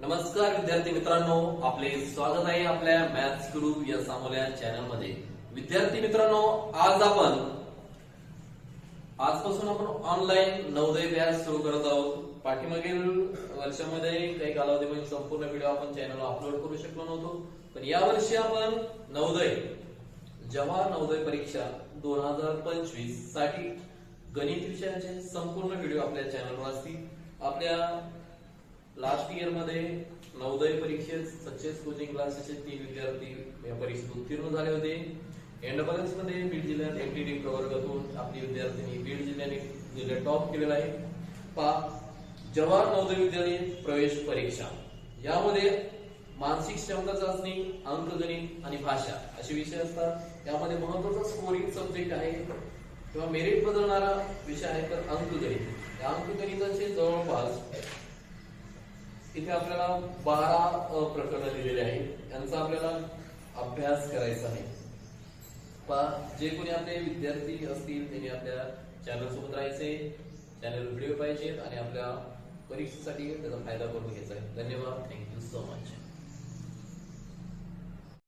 नमस्कार विद्यार्थी मित्रांनो. आपले स्वागत आहे आपल्या मॅथ्स गुरु या सामोल्या चॅनलमध्ये विद्यार्थी मित्रांनो आज आपण आजपासून आपण ऑनलाईन नवोदय व्यास सुरू करत आहोत. पाठीमागील वर्षामध्ये काही कालावधीमध्ये संपूर्ण व्हिडिओ आपण चॅनलला अपलोड करू शकलो नव्हतो. पण या वर्षी आपण नवोदय. जवाहर नवोदय परीक्षा दोन हजार पंचवीससाठी गणित विषयाचे संपूर्ण व्हिडिओ आपल्या चॅनलवर असतील. आपल्या इयरमध्ये नवोदय परीक्षेत सक्सेस कोचिंग क्लासेसचे तीन विद्यार्थी या परीक्षेत उत्तीर्ण झाले होते. एंड बॅलन्समध्ये बीड जिल्ह्यात एमटीडी प्रवर्गातून आपली विद्यार्थ्यांनी बीड जिल्ह्याने जिल्ह्यात टॉप केलेला आहे. पा जवाहर नवोदय विद्यालय प्रवेश परीक्षा. यामध्ये मानसिक क्षमता चाचणी अंकगणित आणि भाषा असे विषय असतात. यामध्ये महत्त्वाचा स्कोरिंग सब्जेक्ट आहे किंवा मेरिट बदलणारा विषय आहे तर अंकगणित. या अंकगणिताचे जवळपास इथे आपल्याला बारा प्रकरण प्रकरणं दिलेली आहेत. यांचा आपल्याला अभ्यास करायचा आहे. जे कोणी आपले विद्यार्थी असतील त्यांनी आपल्या चॅनल सोबत राहायचे चॅनल व्हिडिओ पाहिजेत आणि आपल्या परीक्षेसाठी त्याचा फायदा करून घ्यायचा आहे. धन्यवाद. Thank you so much